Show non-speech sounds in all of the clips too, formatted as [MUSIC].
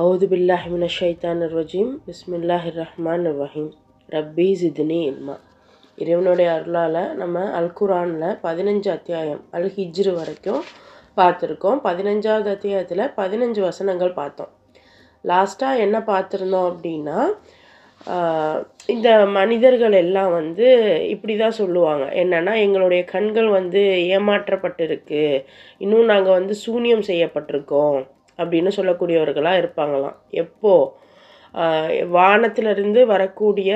அவுது பில்லாஹி மின ஷைத்தான் ரஜீம். பிஸ்மில்லாஹி ரஹ்மான் ரஹீம். ரப்பி ஜித்னி இல்மா. இறைவனுடைய அருளால் நம்ம அல்குரானில் பதினஞ்சு அத்தியாயம் அல் ஹிஜ்ரு வரைக்கும் பார்த்துருக்கோம். பதினஞ்சாவது அத்தியாயத்தில் பதினஞ்சு வசனங்கள் பார்த்தோம். லாஸ்ட்டாக என்ன பார்த்துருந்தோம் அப்படின்னா இந்த மனிதர்கள் எல்லாம் வந்து இப்படி தான் சொல்லுவாங்க. என்னென்னா எங்களுடைய கண்கள் வந்து ஏமாற்றப்பட்டிருக்கு. இன்னும் நாங்கள் வந்து சூனியம் செய்யப்பட்டிருக்கோம். அப்படின்னு சொல்லக்கூடியவர்களாக இருப்பாங்களாம். எப்போ? வானத்திலிருந்து வரக்கூடிய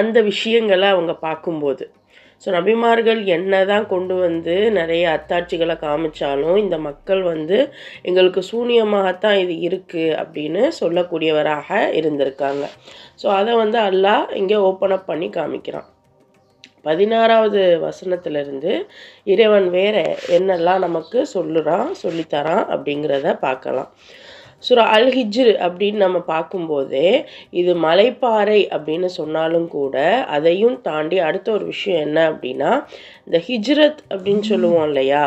அந்த விஷயங்களை அவங்க பார்க்கும்போது. ஸோ நபிமார்கள் என்ன தான் கொண்டு வந்து நிறைய அத்தாட்சிகளை காமிச்சாலும் இந்த மக்கள் வந்து எங்களுக்கு சூனியமாகத்தான் இது இருக்குது அப்படின்னு சொல்லக்கூடியவராக இருந்திருக்காங்க. ஸோ அதை வந்து அல்லாஹ் இங்கே ஓப்பன் அப் பண்ணி காமிக்கிறான். பதினாறாவது வசனத்திலிருந்து இறைவன் வேற என்னெல்லாம் நமக்கு சொல்லுறான் சொல்லித்தரான் அப்படிங்கிறத பார்க்கலாம். சுரா அல் ஹிஜ்ரு அப்படின்னு நம்ம பார்க்கும்போதே இது மலைப்பாறை அப்படின்னு சொன்னாலும் கூட அதையும் தாண்டி அடுத்த ஒரு விஷயம் என்ன அப்படின்னா இந்த ஹிஜ்ரத் அப்படின்னு சொல்லுவோம் இல்லையா?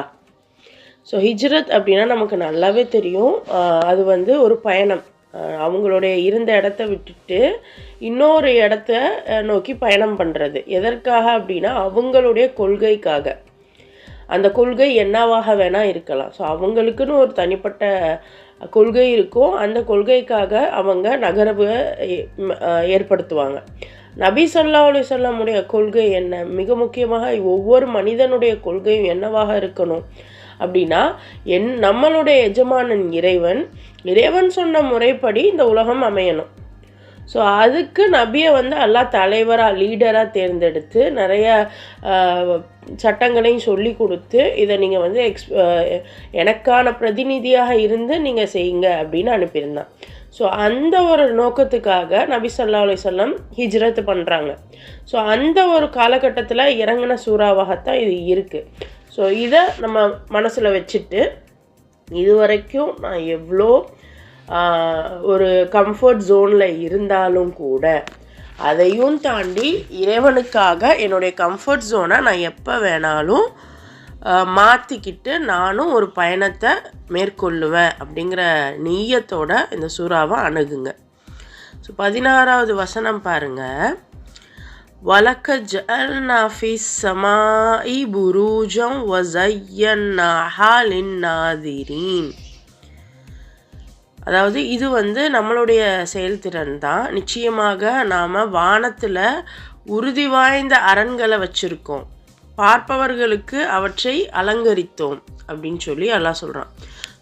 ஸோ ஹிஜ்ரத் அப்படின்னா நமக்கு நல்லாவே தெரியும். அது வந்து ஒரு பயணம். அவங்களுடைய இருந்த இடத்த விட்டுட்டு இன்னொரு இடத்த நோக்கி பயணம் பண்ணுறது எதற்காக அப்படின்னா அவங்களுடைய கொள்கைக்காக. அந்த கொள்கை என்னவாக வேணால் இருக்கலாம். ஸோ அவங்களுக்குன்னு ஒரு தனிப்பட்ட கொள்கை இருக்கும் அந்த கொள்கைக்காக அவங்க நகரவை ஏற்படுத்துவாங்க. நபி சொல்லா அலிசல்லமுடைய கொள்கை என்ன? மிக முக்கியமாக ஒவ்வொரு மனிதனுடைய கொள்கையும் என்னவாக இருக்கணும்? அப்படின்னா என் நம்மளுடைய எஜமானன் இறைவன் இறைவன் சொன்ன முறைப்படி இந்த உலகம் அமையணும். ஸோ அதுக்கு நபியை வந்து அல்லாஹ் தலைவராக லீடராக தேர்ந்தெடுத்து நிறைய சட்டங்களையும் சொல்லி கொடுத்து இதை நீங்கள் வந்து எக்ஸ் எனக்கான பிரதிநிதியாக இருந்து நீங்கள் செய்யுங்க அப்படின்னு அனுப்பியிருந்தான். ஸோ அந்த ஒரு நோக்கத்துக்காக நபி சொல்லா அலிசல்லாம் ஹிஜ்ரத் பண்ணுறாங்க ஸோ அந்த ஒரு காலகட்டத்தில் இறங்கின சூறாவாகத்தான் இது இருக்குது ஸோ இதை நம்ம மனசில் வச்சுட்டு இது வரைக்கும் நான் எவ்வளோ ஒரு கம்ஃபர்ட் ஜோனில் இருந்தாலும் கூட அதையும் தாண்டி இறைவனுக்காக என்னுடைய கம்ஃபர்ட் ஜோனை நான் எப்போ வேணாலும் மாற்றிக்கிட்டு நானும் ஒரு பயணத்தை மேற்கொள்ளுவேன் அப்படிங்கிற நீயத்தோட இந்த சூறாவை அணுகுங்க. ஸோ பதினாறாவது வசனம் பாருங்கள் வலக்க ஜல்நாஃபி சமாஇ புரூஜம் வஸய்யன்னாஹா லின்னாதிரீன் அதாவது இது வந்து நம்மளுடைய செயல்திறன் தான். நிச்சயமாக நாம் வானத்தில் உறுதி வாய்ந்த அரண்களை வச்சுருக்கோம். பார்ப்பவர்களுக்கு அவற்றை அலங்கரித்தோம் அப்படின்னு சொல்லி எல்லாம் சொல்கிறான்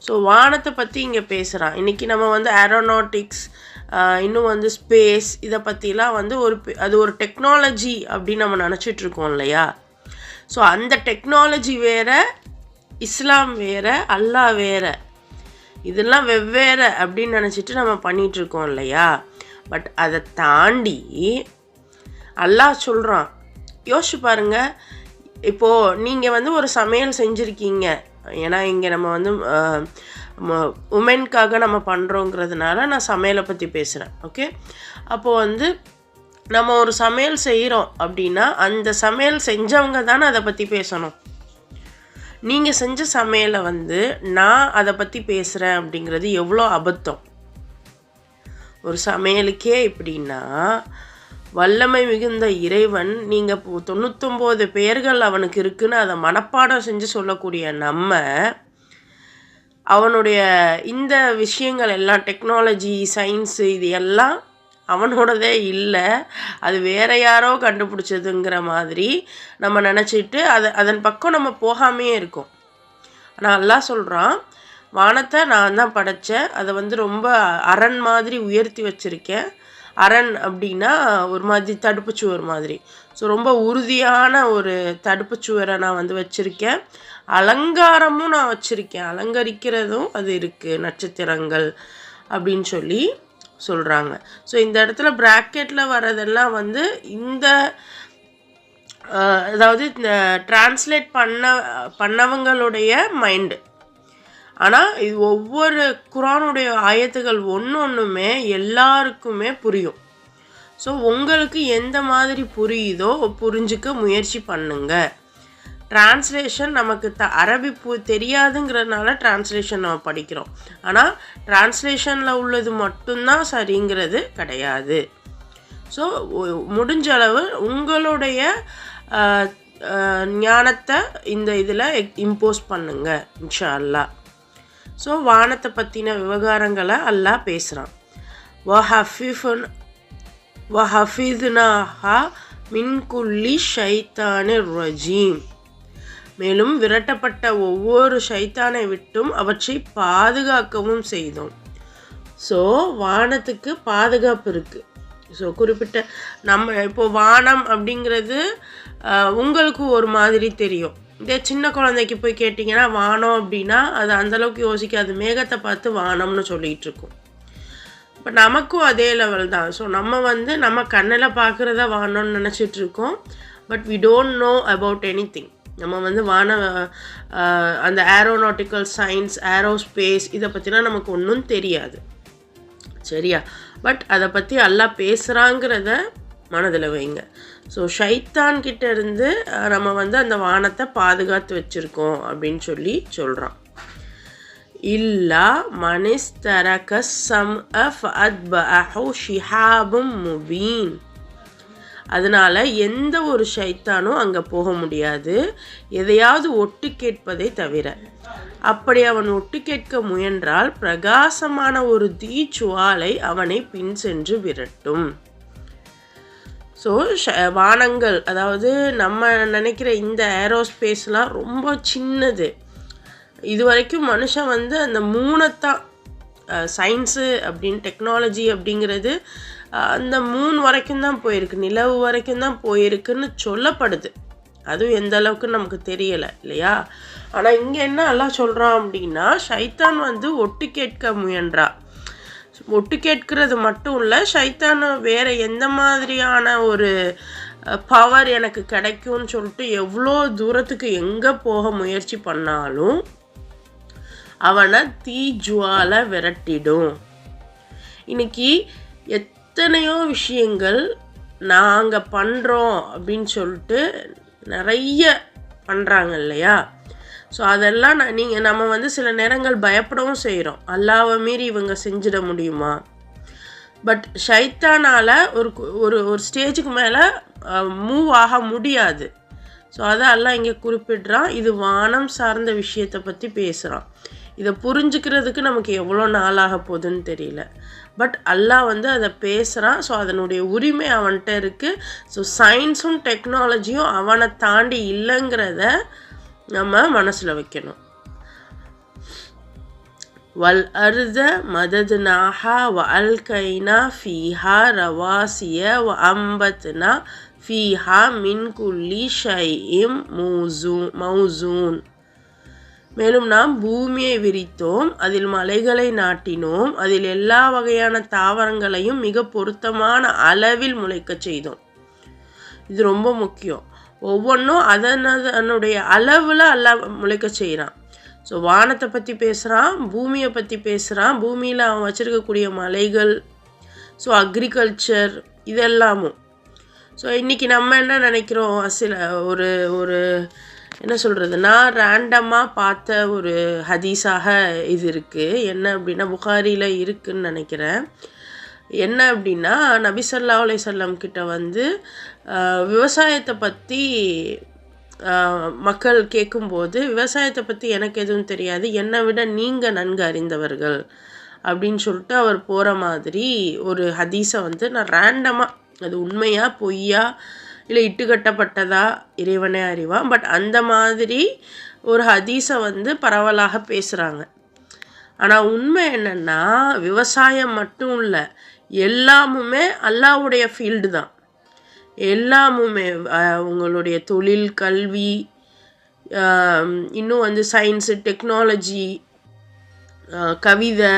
ஸோ வானத்தை பற்றி இங்கே பேசுகிறான் இன்றைக்கி நம்ம வந்து ஏரோநாட்டிக்ஸ் இன்னும் வந்து ஸ்பேஸ் இதை பற்றிலாம் வந்து ஒரு அது ஒரு டெக்னாலஜி அப்படின்னு நம்ம நினச்சிட்டு இருக்கோம் இல்லையா? ஸோ அந்த டெக்னாலஜி வேறு இஸ்லாம் வேறு அல்லாஹ் வேறு. இதெல்லாம் வெவ்வேறு அப்படின்னு நினச்சிட்டு நம்ம பண்ணிகிட்ருக்கோம் இருக்கோம் இல்லையா? பட் அதை தாண்டி அல்லாஹ் சொல்கிறான் யோசிச்சு பாருங்கள் இப்போது நீங்கள் வந்து ஒரு சமையல் செஞ்சுருக்கீங்க. ஏன்னா இங்கே நம்ம வந்து உமென்காக நம்ம பண்ணுறோங்கிறதுனால நான் சமையலை பற்றி பேசுகிறேன் ஓகே அப்போது வந்து நம்ம ஒரு சமையல் செய்கிறோம் அப்படின்னா அந்த சமையல் செஞ்சவங்க தானே அதை பற்றி பேசணும். நீங்கள் செஞ்ச சமையலை வந்து நான் அதை பற்றி பேசுகிறேன் அப்படிங்கிறது எவ்வளோ அபத்தம்? ஒரு சமையலுக்கே இப்படின்னா வல்லமை மிகுந்த இறைவன் நீங்கள் தொண்ணூத்தொம்போது பேர்கள் பெயர்கள் அவனுக்கு இருக்குன்னு அதை மனப்பாடம் செஞ்சு சொல்லக்கூடிய நம்ம அவனுடைய இந்த விஷயங்கள் எல்லாம் டெக்னாலஜி சயின்ஸு இது எல்லாம் அவனோடதே இல்லை. அது வேற யாரோ கண்டுபிடிச்சதுங்கிற மாதிரி நம்ம நினச்சிட்டு அதை அதன் பக்கம் நம்ம போகாமையே இருக்கோம். ஆனால் அல்லா சொல்கிறான் வானத்தை நான் தான் படைச்சேன். அதை வந்து ரொம்ப அரண் மாதிரி உயர்த்தி வச்சுருக்கேன். அரண் அப்படின்னா ஒரு மாதிரி தடுப்புச்சுவர் மாதிரி. ஸோ ரொம்ப உறுதியான ஒரு தடுப்புச்சுவரை நான் வந்து வச்சுருக்கேன். அலங்காரமும் நான் வச்சுருக்கேன். அலங்கரிக்கிறதும் அது இருக்குது நட்சத்திரங்கள் அப்படின்னு சொல்லி சொல்கிறாங்க ஸோ இந்த இடத்துல ப்ராக்கெட்டில் வர்றதெல்லாம் வந்து இந்த அதாவது இந்த டிரான்ஸ்லேட் பண்ண பண்ணவங்களுடைய மைண்டு ஆனால் இது ஒவ்வொரு குரானுடைய ஆயத்துகள் ஒன்று ஒன்றுமே எல்லாருக்குமே புரியும். ஸோ உங்களுக்கு எந்த மாதிரி புரியுதோ புரிஞ்சுக்க முயற்சி பண்ணுங்கள் டிரான்ஸ்லேஷன் நமக்கு த அரபி பூ தெரியாதுங்கிறதுனால டிரான்ஸ்லேஷன் நம்ம படிக்கிறோம். ஆனால் டிரான்ஸ்லேஷனில் உள்ளது மட்டும்தான் சரிங்கிறது கிடையாது. ஸோ முடிஞ்ச அளவு உங்களுடைய ஞானத்தை இந்த இதில் இம்போஸ் பண்ணுங்க இன்ஷா அல்லாஹ் ஸோ வானத்தை பற்றின விவகாரங்களை அல்லாஹ் பேசுகிறான் வஹஃபிஃபுன் வஹஃபிதுனாஹா மின் ஷைத்தானு ரஜீம். மேலும் விரட்டப்பட்ட ஒவ்வொரு ஷைத்தானை விட்டும் அவற்றை பாதுகாக்கவும் செய்தோம். ஸோ வானத்துக்கு பாதுகாப்பு இருக்குது ஸோ குறிப்பிட்ட நம்ம இப்போ வானம் அப்படிங்கிறது உங்களுக்கு ஒரு மாதிரி தெரியும். இதே சின்ன குழந்தைக்கு போய் கேட்டிங்கன்னா வானம் அப்படின்னா அது அந்தளவுக்கு யோசிக்காது. மேகத்தை பார்த்து வானம்னு சொல்லிகிட்டு இருக்கும். இப்போ நமக்கும் அதே லெவல் தான். ஸோ நம்ம வந்து நம்ம கண்ணில் பார்க்குறத வானம்னு நினச்சிட்டு இருக்கோம். But we don't know about anything நம்ம வந்து வான அந்த ஏரோநாட்டிக்கல் சயின்ஸ் ஏரோஸ்பேஸ் இதை பற்றிலாம் நமக்கு ஒன்றும் தெரியாது. சரியா? பட் அதை பற்றி எல்லாம் பேசுகிறாங்கிறத மனதில் வைங்க. ஸோ ஷைத்தான் கிட்ட இருந்து நம்ம வந்து அந்த வானத்தை பாதுகாத்து வச்சுருக்கோம் அப்படின்னு சொல்லி சொல்கிறான் இல்லா மனிஸ்தரக சம் அஃப் அத்பஅஹு ஷிஹாபும் முபீன். அதனால் எந்த ஒரு ஷைத்தானும் அங்கே போக முடியாது. எதையாவது ஒட்டு கேட்பதை தவிர. அப்படி அவன் ஒட்டு கேட்க முயன்றால் பிரகாசமான ஒரு தீச்சுவாலை அவனை பின் சென்று விரட்டும். ஸோ வானங்கள் அதாவது நம்ம நினைக்கிற இந்த ஏரோஸ்பேஸ்லாம் ரொம்ப சின்னது. இது வரைக்கும் மனுஷன் வந்து அந்த மூணைத்தான் சயின்ஸு அப்படின்னு டெக்னாலஜி அப்படிங்கிறது அந்த மூணு வரைக்கும் தான் போயிருக்கு நிலவு வரைக்கும் தான் போயிருக்குன்னு சொல்லப்படுது. அதுவும் எந்த அளவுக்கு நமக்கு தெரியலை இல்லையா? ஆனால் இங்கே என்ன எல்லாம் சொல்கிறான் அப்படின்னா ஷைத்தான் வந்து ஒட்டு கேட்க முயன்றா. ஒட்டு கேட்கிறது மட்டும் இல்லை ஷைத்தான் வேறு எந்த மாதிரியான ஒரு பவர் எனக்கு கிடைக்கும்னு சொல்லிட்டு எவ்வளோ தூரத்துக்கு எங்கே போக முயற்சி பண்ணாலும் அவனை தீ ஜுவால விரட்டிடும். இன்னைக்கு எத்தனையோ விஷயங்கள் நாங்கள் பண்ணுறோம் அப்படின்னு சொல்லிட்டு நிறைய பண்ணுறாங்க இல்லையா? ஸோ அதெல்லாம் நான் நீங்கள் நம்ம வந்து சில நேரங்கள் பயப்படவும் செய்கிறோம் அல்லாவை மீறி இவங்க செஞ்சிட முடியுமா? பட் ஷைத்தானால் ஒரு ஒரு ஒரு ஸ்டேஜுக்கு மேலே மூவ் ஆக முடியாது. ஸோ அதை எல்லாம் இங்கே குறிப்பிடுறான். இது வானம் சார்ந்த விஷயத்தை பற்றி பேசுகிறான் இதை புரிஞ்சுக்கிறதுக்கு நமக்கு எவ்வளோ நாளாக போகுதுன்னு தெரியல. பட் அல்லாஹ் வந்து அதை பேசுகிறான் ஸோ அதனுடைய உரிமை அவன்கிட்ட இருக்குது ஸோ சயின்ஸும் டெக்னாலஜியும் அவனை தாண்டி இல்லைங்கிறத நம்ம மனசில் வைக்கணும். வல் அருத மததுனாஹா வ அல்கைனா ஃபீஹா ரவாசிய வ அம்பத்னா ஃபீஹா மின் ஷை இம் மூசூ மௌசூன். மேலும் நாம் பூமியை விரித்தோம் அதில் மலைகளை நாட்டினோம் அதில் எல்லா வகையான தாவரங்களையும் மிக பொருத்தமான அளவில் முளைக்க செய்தோம். இது ரொம்ப முக்கியம். ஒவ்வொன்றும் அதன் அதனுடைய அளவில் அல்ல முளைக்க செய்கிறான் ஸோ வானத்தை பற்றி பேசுகிறான் பூமியை பற்றி பேசுகிறான் பூமியில் அவன் வச்சுருக்கக்கூடிய மலைகள் ஸோ அக்ரிகல்ச்சர் இதெல்லாமும். ஸோ இன்றைக்கி நம்ம என்ன நினைக்கிறோம்? சில ஒரு ஒரு என்ன சொல்கிறது நான் ரேண்டமாக பார்த்த ஒரு ஹதீஸாக இது இருக்குது என்ன அப்படின்னா புகாரியில் இருக்குதுன்னு நினைக்கிறேன். என்ன அப்படின்னா நபிசல்லா ஸல்லல்லாஹு அலைஹி கிட்ட வந்து விவசாயத்தை பற்றி மக்கள் கேட்கும்போது விவசாயத்தை பற்றி எனக்கு எதுவும் தெரியாது. என்னை விட நீங்கள் நன்கு அறிந்தவர்கள். அப்படின்னு சொல்லிட்டு அவர் போகிற மாதிரி ஒரு ஹதீஸை வந்து நான் ரேண்டமாக அது உண்மையாக பொய்யா இல்லை இட்டுக்கட்டப்பட்டதா இறைவனே அறிவான். பட் அந்த மாதிரி ஒரு ஹதீஸை வந்து பரவலாக பேசுகிறாங்க ஆனால் உண்மை என்னென்னா விவசாயம் மட்டும் இல்லை எல்லாமுமே அல்லாவுடைய ஃபீல்டு தான். எல்லாமுமே உங்களுடைய தொழில் கல்வி இன்னும் வந்து சயின்ஸு டெக்னாலஜி கவிதை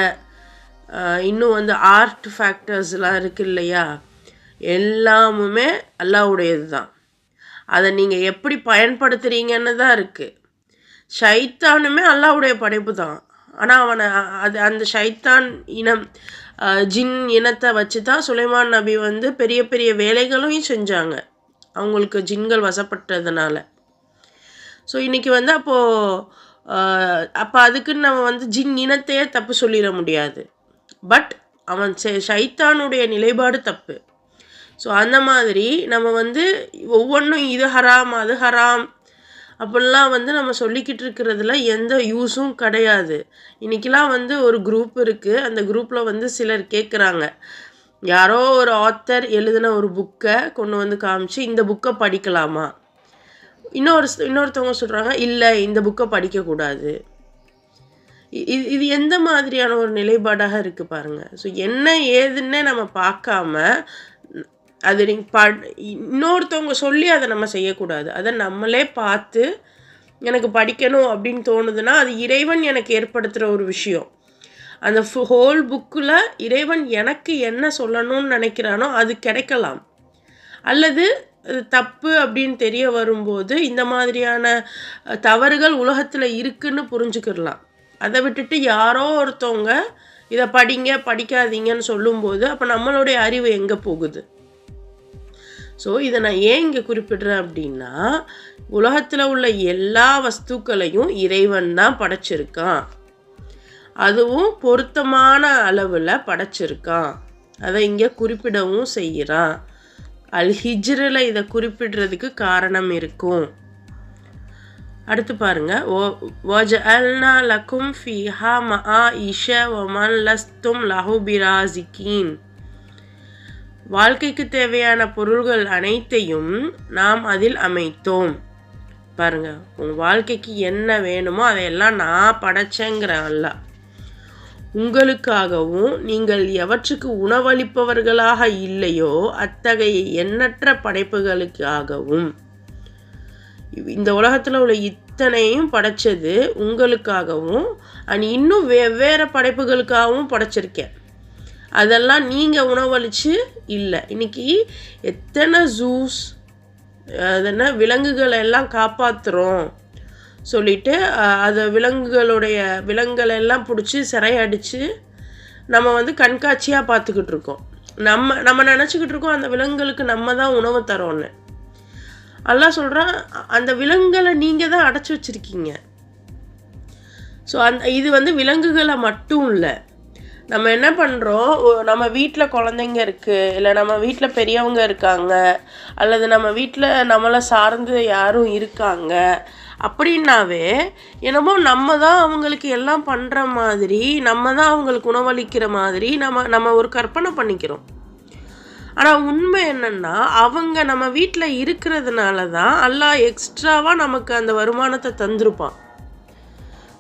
இன்னும் வந்து ஆர்ட் ஃபேக்டர்ஸ்லாம் இருக்கு இல்லையா? எல்லாமுமே அல்லாவுடையது தான் அதை நீங்கள் எப்படி பயன்படுத்துகிறீங்கன்னு தான் இருக்குது ஷைத்தானுமே அல்லாவுடைய படைப்பு தான் ஆனால் அவனை அது அந்த ஷைத்தான் இனம் ஜின் இனத்தை வச்சு தான் சுலைமான் நபி வந்து பெரிய பெரிய வேலைகளையும் செஞ்சாங்க. அவங்களுக்கு ஜின்கள் வசப்பட்டதுனால. ஸோ இன்றைக்கி வந்து அப்போது அப்போ அதுக்குன்னு நம்ம வந்து ஜின் இனத்தையே தப்பு சொல்லிட முடியாது. பட் அவன் சைத்தானுடைய நிலைப்பாடு தப்பு. ஸோ அந்த மாதிரி நம்ம வந்து ஒவ்வொன்றும் இது ஹராம் அது ஹராம் அப்படிலாம் வந்து நம்ம சொல்லிக்கிட்டு இருக்கிறதுல எந்த யூஸும் கிடையாது. இன்றைக்கெலாம் வந்து ஒரு குரூப் இருக்குது அந்த குரூப்பில் வந்து சிலர் கேட்குறாங்க யாரோ ஒரு ஆத்தர் எழுதின ஒரு புக்கை கொண்டு வந்து காமிச்சு இந்த புக்கை படிக்கலாமா? இன்னொரு இன்னொருத்தவங்க சொல்கிறாங்க இல்லை இந்த புக்கை படிக்கக்கூடாது. இது இது எந்த மாதிரியான ஒரு நிலைப்பாடாக இருக்குது பாருங்கள் ஸோ என்ன ஏதுன்னே நம்ம பார்க்காம அது நீங்கள் ப இன்னொருத்தவங்க சொல்லி அதை நம்ம செய்யக்கூடாது. அதை நம்மளே பார்த்து எனக்கு படிக்கணும் அப்படின்னு தோணுதுன்னா அது இறைவன் எனக்கு ஏற்படுத்துகிற ஒரு விஷயம். அந்த ஹோல் புக்கில் இறைவன் எனக்கு என்ன சொல்லணும்னு நினைக்கிறானோ அது கிடைக்கலாம். அல்லது அது தப்பு அப்படின்னு தெரிய வரும்போது இந்த மாதிரியான தவறுகள் உலகத்தில் இருக்குன்னு புரிஞ்சுக்கிடலாம். அதை விட்டுட்டு யாரோ ஒருத்தவங்க இதை படிங்க படிக்காதீங்கன்னு சொல்லும்போது அப்போ நம்மளுடைய அறிவு எங்கே போகுது? ஸோ இதை நான் ஏன் இங்கே குறிப்பிடுறேன் அப்படின்னா உலகத்தில் உள்ள எல்லா வஸ்துக்களையும் இறைவன் தான் படைச்சிருக்கான். அதுவும் பொருத்தமான அளவில் படைச்சிருக்கான். அதை இங்கே குறிப்பிடவும் செய்கிறான். அல் ஹிஜ்ரில் இதை குறிப்பிடுறதுக்கு காரணம் இருக்கும். அடுத்து பாருங்க. வஜஅல்னா லக்கும் ஃபீஹா மஆ இஷ ஒமன் லஸ்தும் லஹு பிராசிகீன் வாழ்க்கைக்கு தேவையான பொருள்கள் அனைத்தையும் நாம் அதில் அமைத்தோம். பாருங்க உங்கள் வாழ்க்கைக்கு என்ன வேணுமோ அதையெல்லாம் நான் படைச்சேங்கிற அல்ல. உங்களுக்காகவும் நீங்கள் எவற்றுக்கு உணவளிப்பவர்களாக இல்லையோ அத்தகைய எண்ணற்ற படைப்புகளுக்காகவும். இந்த உலகத்தில் உள்ள இத்தனையும் படைச்சது உங்களுக்காகவும் அண்ட் இன்னும் வெவ்வேறு படைப்புகளுக்காகவும் படைச்சிருக்கேன். அதெல்லாம் நீங்கள் உணவளித்து இல்லை. இன்றைக்கி எத்தனை ஜூஸ் அதென்ன விலங்குகளை எல்லாம் காப்பாற்றுறோம் சொல்லிட்டு அதை விலங்குகளுடைய விலங்குகளை எல்லாம் பிடிச்சி சிறையடித்து நம்ம வந்து கண்காட்சியாக பார்த்துக்கிட்டு இருக்கோம். நம்ம நம்ம நினச்சிக்கிட்டு இருக்கோம் அந்த விலங்குகளுக்கு நம்ம தான் உணவு தரோன்னு எல்லாம் சொல்கிறான் அந்த விலங்குகளை நீங்கள் தான் அடைச்சி வச்சுருக்கீங்க. ஸோ அந்த இது வந்து விலங்குகளை மட்டும் இல்லை. நம்ம என்ன பண்ணுறோம் நம்ம வீட்டில் குழந்தைங்க இருக்குது இல்லை நம்ம வீட்டில் பெரியவங்க இருக்காங்க அல்லது நம்ம வீட்டில் நம்மளை சார்ந்து யாரும் இருக்காங்க அப்படின்னாவே என்னமோ நம்ம தான் அவங்களுக்கு எல்லாம் பண்ணுற மாதிரி நம்ம தான் அவங்களுக்கு உணவளிக்கிற மாதிரி நம்ம நம்ம ஒரு கற்பனை பண்ணிக்கிறோம். ஆனால் உண்மை என்னென்னா அவங்க நம்ம வீட்டில் இருக்கிறதுனால தான் எல்லாம் எக்ஸ்ட்ராவாக நமக்கு அந்த வருமானத்தை தந்திருப்பான்.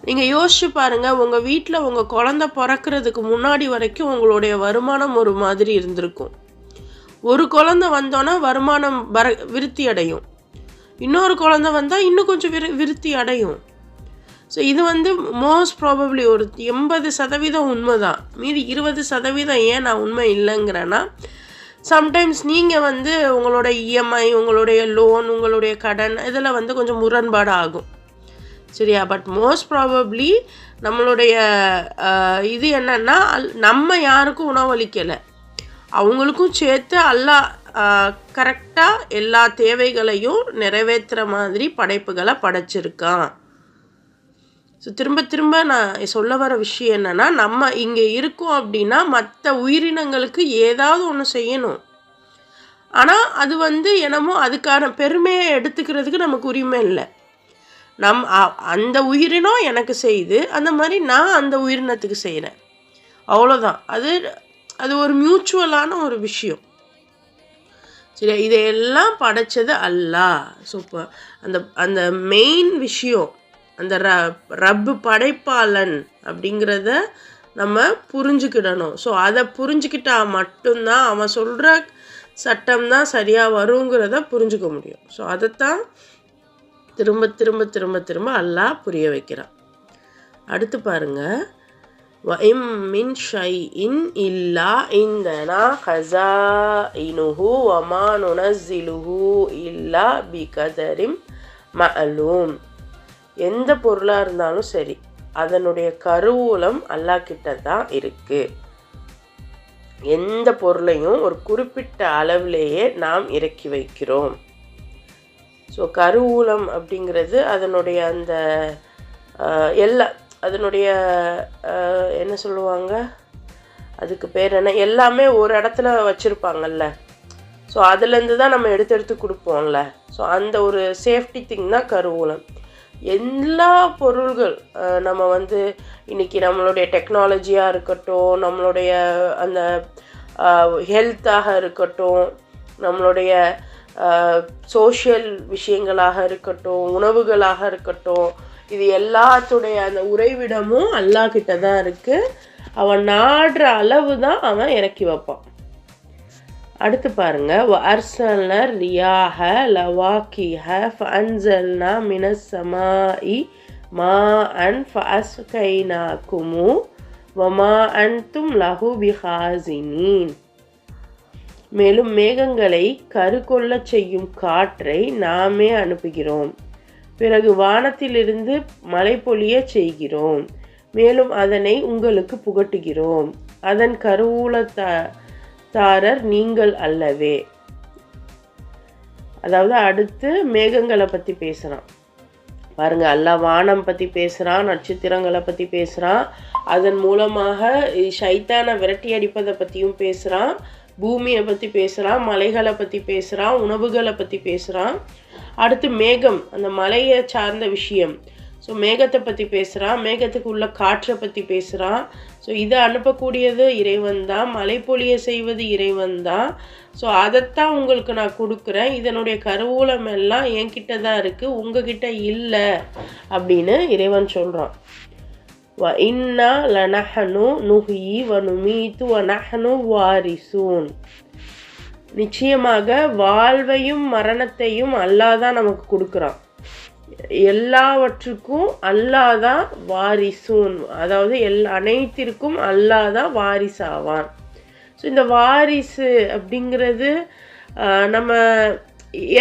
நீங்கள் யோசிச்சு பாருங்கள் உங்கள் வீட்டில் உங்கள் குழந்த பிறக்கிறதுக்கு முன்னாடி வரைக்கும் உங்களுடைய வருமானம் ஒரு மாதிரி இருந்திருக்கும். ஒரு குழந்த வந்தோன்னா வருமானம் வர விருத்தி அடையும். இன்னொரு குழந்த வந்தால் இன்னும் கொஞ்சம் விரு விருத்தி அடையும். ஸோ இது வந்து மோஸ்ட் ப்ராபப்ளி ஒரு எண்பது சதவீதம் உண்மை தான் மீதி இருபது சதவீதம் ஏன் நான் உண்மை இல்லைங்கிறேன்னா சம்டைம்ஸ் நீங்கள் வந்து உங்களோட இஎம்ஐ உங்களுடைய லோன் உங்களுடைய கடன் இதில் வந்து கொஞ்சம் முரண்பாடு ஆகும் சரியா? பட் மோஸ்ட் ப்ராபப்ளி நம்மளுடைய இது என்னென்னா நம்ம யாருக்கும் உணவளிக்கலை அவங்களுக்கும் சேர்த்து அல்லா கரெக்டாக எல்லா தேவைகளையும் நிறைவேற்றுற மாதிரி படைப்புகளை படைச்சிருக்கான். ஸோ திரும்ப திரும்ப நான் சொல்ல வர விஷயம் என்னென்னா நம்ம இங்கே இருக்கோம் அப்படின்னா மற்ற உயிரினங்களுக்கு ஏதாவது ஒன்று செய்யணும். ஆனால் அது வந்து என்னமோ அதுக்கான பெருமையை எடுத்துக்கிறதுக்கு நமக்கு உரிமை இல்லை. நம் அந்த உயிரினம் எனக்கு செய்யுது அந்த மாதிரி நான் அந்த உயிரினத்துக்கு செய்கிறேன் அவ்வளோதான் அது அது ஒரு மியூச்சுவலான ஒரு விஷயம். சரி இதையெல்லாம் படைச்சது அல்லா சூப்பர். அந்த அந்த மெயின் விஷயம் அந்த ர ரப்பு படைப்பாளன் அப்படிங்கிறத நம்ம புரிஞ்சுக்கிடணும். ஸோ அதை புரிஞ்சுக்கிட்டா மட்டும்தான் அவன் சொல்கிற சட்டம் தான் சரியாக வருங்கிறத புரிஞ்சுக்க முடியும். ஸோ அதைத்தான் திரும்ப திரும்ப திரும்ப திரும்ப அல்லாஹ் புரிய வைக்கிறான். அடுத்து பாருங்க. வஇம் மின் ஷை இன் இல்லா இந்தனா ஹசா இனுஹு வமா நுனஸ்ஸிலுஹு இல்லா பி கதரிம் மஅலூம். எந்த பொருளாக இருந்தாலும் சரி அதனுடைய கருவூலம் அல்லாஹ் கிட்ட தான் இருக்குது எந்த பொருளையும் ஒரு குறிப்பிட்ட அளவிலேயே நாம் இறக்கி வைக்கிறோம். ஸோ கருவூலம் அப்படிங்கிறது அதனுடைய அந்த எல்லா அதனுடைய என்ன சொல்லுவாங்க? அதுக்கு பேர் என்ன? எல்லாமே ஒரு இடத்துல வச்சுருப்பாங்கல்ல. ஸோ அதுலேருந்து தான் நம்ம எடுத்து எடுத்து கொடுப்போம்ல. ஸோ அந்த ஒரு சேஃப்டி திங் தான் கருவூலம். எல்லா பொருள்கள் நம்ம வந்து இன்றைக்கி நம்மளுடைய டெக்னாலஜியாக இருக்கட்டும் நம்மளுடைய அந்த ஹெல்த்தாக இருக்கட்டும் நம்மளுடைய சோஷியல் விஷயங்களாக இருக்கட்டும் உணவுகளாக இருக்கட்டும் இது எல்லாத்துடைய அந்த உறைவிடமும் அல்லாஹ் கிட்ட தான் இருக்குது அவன் நாடுற அளவு தான் அவன் இறக்கி வைப்பான். அடுத்து பாருங்க அர்சல்ன ரியாக லவாக்கிஹ ஃபஅன்சல்னா மினசமா இ மா அன் குமு வமா அன்தும் லஹு பிஹாசினீன். மேலும் மேகங்களை கருக்கொள்ளச் செய்யும் காற்றை நாமே அனுப்புகிறோம். பிறகு வானத்திலிருந்து மழை பொழிய செய்கிறோம். மேலும் அதனை உங்களுக்கு புகட்டுகிறோம். அதன் கருவூலத்தாரர் நீங்கள் அல்லவே. அதாவது அடுத்து மேகங்களை பற்றி பேசுகிறான் பாருங்க அல்லாஹ் வானம் பற்றி பேசுகிறான் நட்சத்திரங்களை பற்றி பேசுகிறான் அதன் மூலமாக ஷைத்தானை விரட்டி அடிப்பதை பற்றியும் பேசுகிறான் பூமியை பற்றி பேசுகிறான் மலைகளை பற்றி பேசுகிறான் உணவுகளை பற்றி பேசுகிறான் அடுத்து மேகம் அந்த மலையை சார்ந்த விஷயம். ஸோ மேகத்தை பற்றி பேசுகிறான் மேகத்துக்கு உள்ள காற்றை பற்றி பேசுகிறான் ஸோ இதை அனுப்பக்கூடியது இறைவன் தான் மழை பொழிய செய்வது இறைவன் தான். ஸோ அதைத்தான் உங்களுக்கு நான் கொடுக்குறேன். இதனுடைய கருவூலம் எல்லாம் என்கிட்ட தான் இருக்குது உங்ககிட்ட இல்லை அப்படின்னு இறைவன் சொல்கிறான் வ இன்னா லனஹனு நுஹி வ நுமீத்து வ நஹனு வாரிசூன் நிச்சயமாக வாழ்வையும் மரணத்தையும் அல்லாஹ் தான் நமக்கு கொடுக்குறான். எல்லாவற்றுக்கும் அல்லாதான் வாரிசூன். அதாவது எல் அனைத்திற்கும் அல்லாஹ் தான் வாரிசாவான். ஸோ இந்த வாரிசு அப்படிங்கிறது நம்ம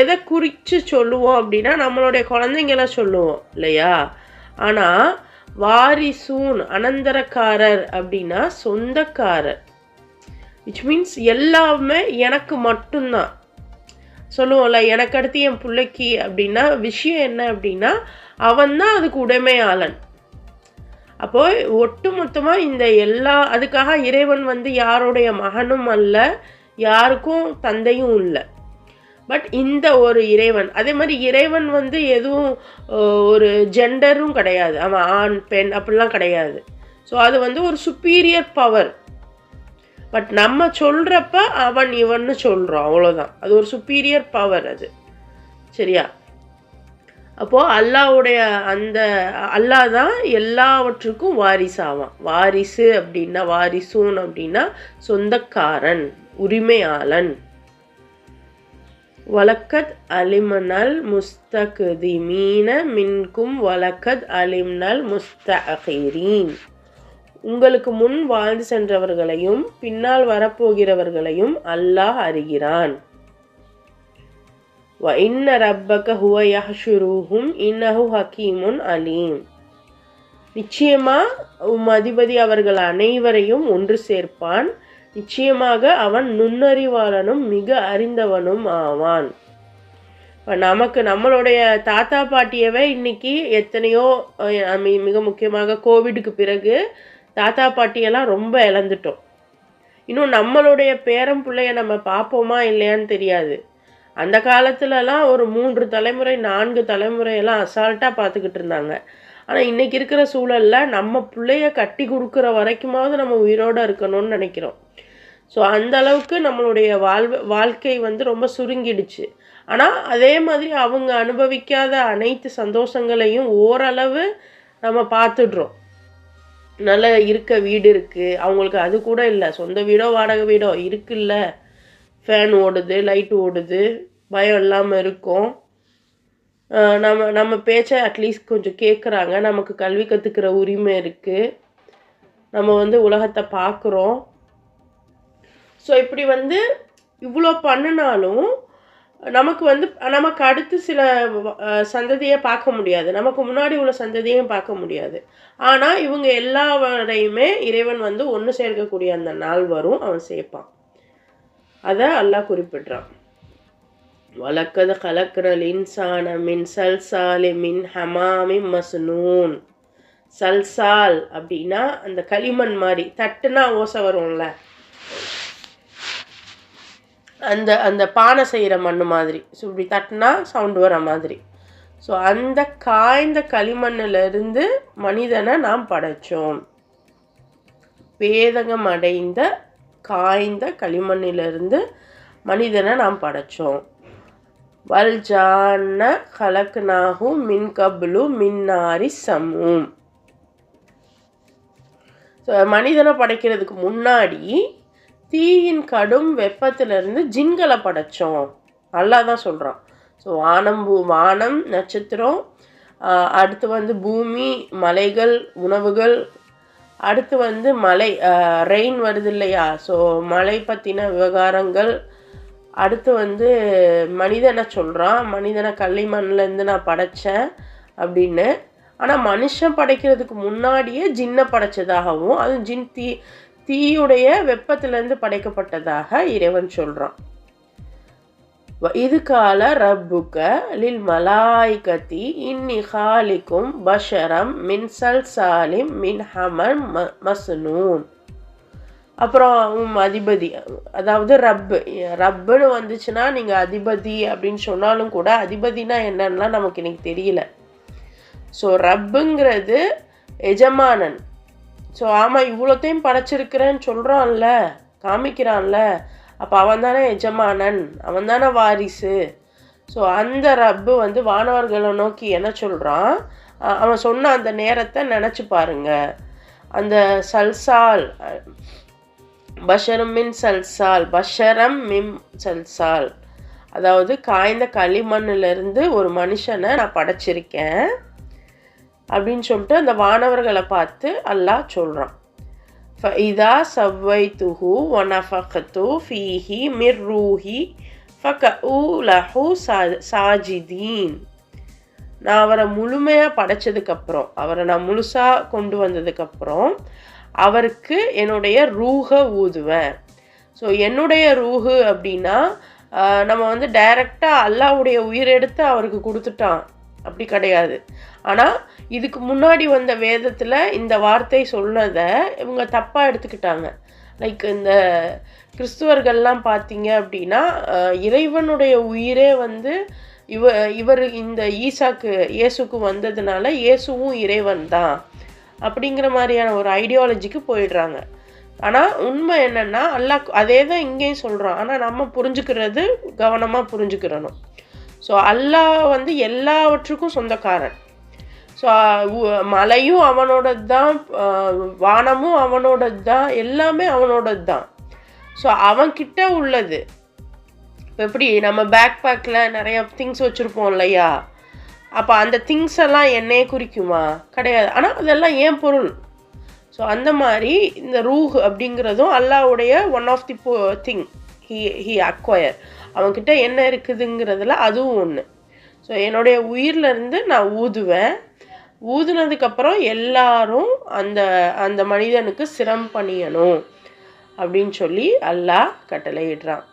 எதை குறித்து சொல்லுவோம் அப்படின்னா நம்மளுடைய குழந்தைங்கள சொல்லுவோம் இல்லையா? ஆனால் வாரிசூன் அனந்தரக்காரர் அப்படின்னா சொந்தக்காரர். விச் மீன்ஸ் எல்லாமே எனக்கு மட்டும்தான். சொல்லுவோம்ல எனக்கு அடுத்து என் பிள்ளைக்கு அப்படின்னா விஷயம் என்ன அப்படின்னா அவன் தான் அதுக்கு உடைமையாளன். அப்போ ஒட்டு மொத்தமாக இந்த எல்லா அதுக்காக இறைவன் வந்து யாருடைய மகனும் அல்ல யாருக்கும் தந்தையும் இல்லை. பட் இந்த ஒரு இறைவன் அதே மாதிரி இறைவன் வந்து எதுவும் ஒரு ஜெண்டரும் கிடையாது. அவன் ஆண் பெண் அப்படிலாம் கிடையாது. ஸோ அது வந்து ஒரு சுப்பீரியர் பவர் பட் நம்ம சொல்கிறப்ப அவன் இவன்னு சொல்கிறோம் அவ்வளோதான் அது ஒரு சுப்பீரியர் பவர் அது. சரியா? அப்போது அல்லாவுடைய அந்த அல்லாஹ் தான் எல்லாவற்றுக்கும் வாரிசாவான். வாரிசு அப்படின்னா வாரிசூன் அப்படின்னா சொந்தக்காரன் உரிமையாளன். வலக்கத் அலிமனல் முஸ்தகுதிமீன மின்கும் வலக்கத் அலிம்னல் முஸ்தகீரீன் உங்களுக்கு முன் வாழ்ந்து சென்றவர்களையும் பின்னால் வரப்போகிறவர்களையும் அல்லாஹ் அறிகிறான். இன்ன ரப்பக ஹுவ யஹ்ஷுருஹும் இன்னஹு ஹக்கீமுன் அலீம். நிச்சயமா உம் அதிபதி அவர்கள் அனைவரையும் ஒன்று சேர்ப்பான். நிச்சயமாக அவன் நுண்ணறிவாளனும் மிக அறிந்தவனும் ஆவான். இப்போ நமக்கு நம்மளுடைய தாத்தா பாட்டியவே இன்னைக்கு எத்தனையோ மிக முக்கியமாக கோவிடுக்கு பிறகு தாத்தா பாட்டியெல்லாம் ரொம்ப இழந்துட்டோம். இன்னும் நம்மளுடைய பேரம் பிள்ளைய நம்ம பார்ப்போமா இல்லையான்னு தெரியாது. அந்த காலத்துலலாம் ஒரு மூன்று தலைமுறை நான்கு தலைமுறையெல்லாம் அசால்ட்டாக பார்த்துக்கிட்டு இருந்தாங்க. ஆனால் இன்னைக்கு இருக்கிற சூழலில் நம்ம பிள்ளைய கட்டி கொடுக்குற வரைக்குமாவது நம்ம உயிரோடு இருக்கணும்னு நினைக்கிறோம். ஸோ அந்த அளவுக்கு நம்மளுடைய வாழ்வு வாழ்க்கை வந்து ரொம்ப சுருங்கிடுச்சு. ஆனால் அதே மாதிரி அவங்க அனுபவிக்காத அனைத்து சந்தோஷங்களையும் ஓரளவு நம்ம பார்த்துடுறோம். நல்ல இருக்க வீடு இருக்குது அவங்களுக்கு அது கூட இல்லை. சொந்த வீடோ வாடகை வீடோ இருக்குல்ல. ஃபேன் ஓடுது லைட் ஓடுது. பயம் இல்லாமல் இருக்கும். நம்ம நம்ம பேச்சை அட்லீஸ்ட் கொஞ்சம் கேட்குறாங்க நமக்கு கல்வி கற்றுக்கிற உரிமை இருக்குது நம்ம வந்து உலகத்தை பார்க்குறோம். ஸோ இப்படி வந்து இவ்வளோ பண்ணினாலும் நமக்கு வந்து நமக்கு அடுத்து சில சந்ததியை பார்க்க முடியாது. நமக்கு முன்னாடி உள்ள சந்ததியையும் பார்க்க முடியாது. ஆனால் இவங்க எல்லாவரையுமே இறைவன் வந்து ஒன்று சேர்க்கக்கூடிய அந்த நாள் வரும் அவன் சேர்ப்பான். அதை அல்லாஹ் குறிப்பிட்றான். வழக்கது கலக்கிறல் இன்சான மின் சல்சாலி மின் ஹமாமி மசுனூன் சல்சால் அப்படின்னா அந்த களிமண் மாதிரி தட்டுனா ஓசை வரும்ல. அந்த அந்த பானை செய்கிற மண் மாதிரி. ஸோ இப்படி தட்டினா சவுண்டு வர மாதிரி. ஸோ அந்த காய்ந்த களிமண்ணிலிருந்து மனிதனை நாம் படைச்சோம். பேதகம் அடைந்த காய்ந்த களிமண்ணிலிருந்து மனிதனை நாம் படைச்சோம். வல் ஜான ஹலக்னாஹு மின் கப்லு மின்னாரி சமூம். ஸோ மனிதனை படைக்கிறதுக்கு முன்னாடி தீயின் கடும் வெப்பத்திலிருந்து ஜின்களை படைச்சோம். நல்லா தான் சொல்கிறான் ஸோ வானம் பூ வானம் நட்சத்திரம் அடுத்து வந்து பூமி மலைகள் உணவுகள் அடுத்து வந்து மலை ரெயின் வருது இல்லையா? ஸோ மலை பற்றின விவகாரங்கள் அடுத்து வந்து மனிதனை சொல்கிறான் மனிதனை களிமண்லேருந்து நான் படைச்சேன் அப்படின்னு. ஆனால் மனுஷன் படைக்கிறதுக்கு முன்னாடியே ஜின்னை படைச்சதாகவும் அதுவும் ஜின் தீ தீயுடைய வெப்பத்திலிருந்து படைக்கப்பட்டதாக இறைவன் சொல்கிறான் இது கால ரப்புக்க லில் மலாய்கத்தி இன்னி ஹாலிக்கும் பஷரம் மின்சல் சாலிம் மின் ஹமன் ம அப்புறம் உம் அதிபதி அதாவது ரப்பு ரப்புன்னு வந்துச்சுன்னா நீங்கள் அதிபதி அப்படின்னு சொன்னாலும் கூட அதிபதினா என்னன்னா நமக்கு இன்னைக்கு தெரியல. ஸோ ரப்புங்கிறது எஜமானன். ஸோ ஆமாம் இவ்வளோத்தையும் படைச்சிருக்கிறேன்னு சொல்கிறான்ல காமிக்கிறான்ல. அப்போ அவன் தானே எஜமானன் அவன் தானே வாரிசு. ஸோ அந்த ரப்பு வந்து வானவர்களை நோக்கி என்ன சொல்கிறான் அவன் சொன்ன அந்த நேரத்தை நினச்சி பாருங்க. அந்த சல்சால் பஷரம் மின் சல்சால் பஷரம் மின் சல்சால். அதாவது காய்ந்த களிமண்ணிலிருந்து ஒரு மனுஷனை நான் படைச்சிருக்கேன். அப்படின்னு சொல்லிட்டு அந்த வானவர்களை பார்த்து அல்லாஹ் சொல்கிறான் ஃபைதா சவ்வை துஹு ஒனஃபு ஃபீஹி மிர் ரூஹி ஃபக ஊ லஹு சாஜிதீன். நான் அவரை முழுமையாக படைச்சதுக்கப்புறம் அவரை நான் முழுசாக கொண்டு வந்ததுக்கப்புறம் அவருக்கு என்னுடைய ரூஹை ஊதுவேன். ஸோ என்னுடைய ரூஹு அப்படின்னா நம்ம வந்து டைரெக்டாக அல்லாவுடைய உயிரெடுத்து அவருக்கு கொடுத்துட்டான். அப்படி கிடையாது. ஆனால் இதுக்கு முன்னாடி வந்த வேதத்தில் இந்த வார்த்தை சொன்னதை இவங்க தப்பாக எடுத்துக்கிட்டாங்க. லைக் இந்த கிறிஸ்துவர்கள்லாம் பார்த்தீங்க அப்படின்னா இறைவனுடைய உயிரே வந்து இவ இவர் இந்த ஈசாக்கு இயேசுக்கு வந்ததுனால இயேசுவும் இறைவன் தான் அப்படிங்கிற மாதிரியான ஒரு ஐடியாலஜிக்கு போயிடுறாங்க. ஆனால் உண்மை என்னென்னா அல்லா அதே தான் இங்கேயும் சொல்கிறோம் ஆனால் நம்ம புரிஞ்சுக்கிறது கவனமாக புரிஞ்சுக்கிறணும். ஸோ அல்லாஹ் வந்து எல்லாவற்றுக்கும் சொந்தக்காரன். ஸோ மலையும் அவனோடது தான் வானமும் அவனோடது தான் எல்லாமே அவனோடது தான் ஸோ அவன்கிட்ட உள்ளது. இப்போ எப்படி நம்ம பேக் பேக்கில் நிறைய திங்ஸ் வச்சுருப்போம் இல்லையா? அப்போ அந்த திங்ஸ் எல்லாம் என்னையே குறிக்குமா? கிடையாது. ஆனால் அதெல்லாம் ஏன் பொருள்? ஸோ அந்த மாதிரி இந்த ரூஹ் அப்படிங்கிறதும் அல்லாவுடைய one of the thing he he acquire அவன்கிட்ட என்ன இருக்குதுங்கிறதுல அதுவும் ஒன்று ஸோ என்னுடைய உயிர்லேருந்து நான் ஊதுவேன். ஊதுனதுக்கப்புறம் எல்லாரும் அந்த அந்த மனிதனுக்கு சிரம் பண்ணியணும் அப்படின்னு சொல்லி அல்லாஹ் கட்டளையிடுறான்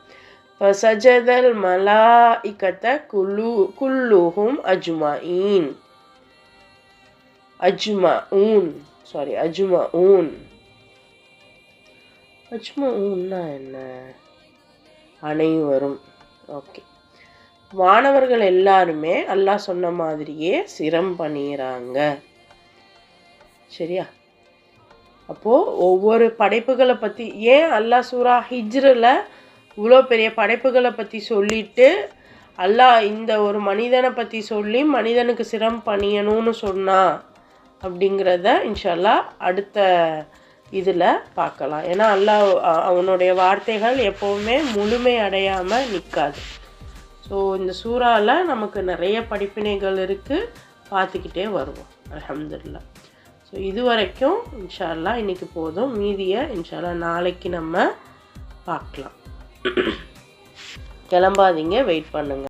இப்போ சஜதல் மலா இக்கத்த குல்லு குல்லுஹும் ஈன் அஜ்மா ஊன் சாரி அஜ்மா ஊன் அஜ்மா ஊன்னா என்ன? அனைவரும். ஓகே மாணவர்கள் எல்லாருமே அல்லாஹ் சொன்ன மாதிரியே சிரம் பண்ணிடுறாங்க சரியா? அப்போது ஒவ்வொரு படைப்புகளை பற்றி ஏன் அல்லாஹ் சூரா ஹிஜ்ரில் இவ்வளோ பெரிய படைப்புகளை பற்றி சொல்லிட்டு அல்லாஹ் இந்த ஒரு மனிதனை பற்றி சொல்லி மனிதனுக்கு சிரம் பண்ணியணும்னு சொன்னா அப்படிங்கிறத இன்ஷல்லா அடுத்த இதில் பார்க்கலாம். ஏன்னா அல்லாஹ் அவனுடைய வார்த்தைகள் எப்போவுமே முழுமை அடையாமல் நிற்காது ஸோ இந்த சூறாவில் நமக்கு நிறைய படிப்பினைகள் இருக்குது பார்த்துக்கிட்டே வருவோம். அலமதுல்லா ஸோ இது வரைக்கும் இன்ஷால்லா இன்றைக்கி போதும். மீதியை இன்ஷால்லா நாளைக்கு நம்ம பார்க்கலாம். [COUGHS] கிளம்பாதீங்க. வெயிட் பண்ணுங்கள்